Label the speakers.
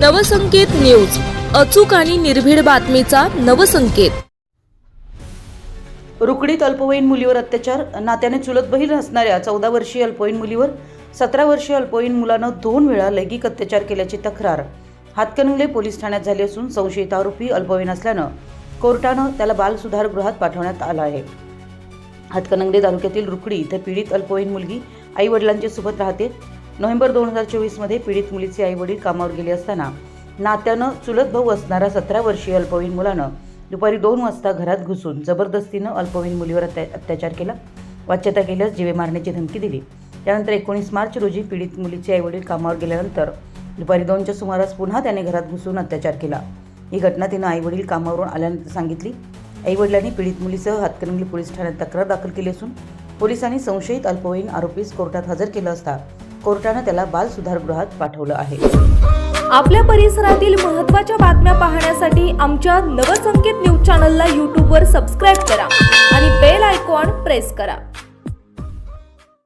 Speaker 1: Navsanket news. अचूक आणि निर्भीड बातमीचा नवसंकेत.
Speaker 2: रुकडीत अल्पवयीन मुलीवर अत्याचार नात्याने चुलत बहीण असणाऱ्या चौदा वर्षीय अल्पवयीन मुलीवर सतरा वर्षीय अल्पवयीन मुलानं दोन वेळा लैंगिक अत्याचार केल्याची तक्रार. हातकणंगले पोलीस ठाण्यात झाली असून संशयित आरोपी अल्पवयीन असल्यानं कोर्टानं त्याला बाल सुधारगृहात पाठवण्यात आलं आहे. हातकणंगले तालुक्यातील रुकडी इथं पीडित अल्पवयीन मुलगी आई वडिलांच्या सोबत राहते. नोव्हेंबर दोन हजार चोवीसमध्ये पीडित मुलीचे आई वडील कामावर गेले असताना नात्यानं चुलत भाऊ असणाऱ्या सतरा वर्षीय अल्पवयीन मुलानं दुपारी दोन वाजता घरात घुसून जबरदस्तीनं अल्पवयीन मुलीवर अत्या अत्याचार केला. वाच्यता केल्यास जीवे मारण्याची धमकी दिली. त्यानंतर एकोणीस मार्च रोजी पीडित मुलीचे आईवडील कामावर गेल्यानंतर दुपारी दोनच्या सुमारास पुन्हा त्याने घरात घुसून अत्याचार केला. ही घटना तिनं आईवडील कामावरून आल्यानंतर सांगितली. आईवडिलांनी पीडित मुलीसह हातकणंगली पोलीस ठाण्यात तक्रार दाखल केली असून पोलिसांनी संशयित अल्पवयीन आरोपीस कोर्टात हजर केलं असता कोर्टानं त्याला बाल सुधारगृहात पाठवलं आहे.
Speaker 1: आपल्या परिसरातील महत्त्वाच्या बातम्या पाहण्यासाठी आमच्या नवसंकेत न्यूज चॅनलला यूट्यूबवर सबस्क्राईब करा आणि बेल आयकॉन प्रेस करा.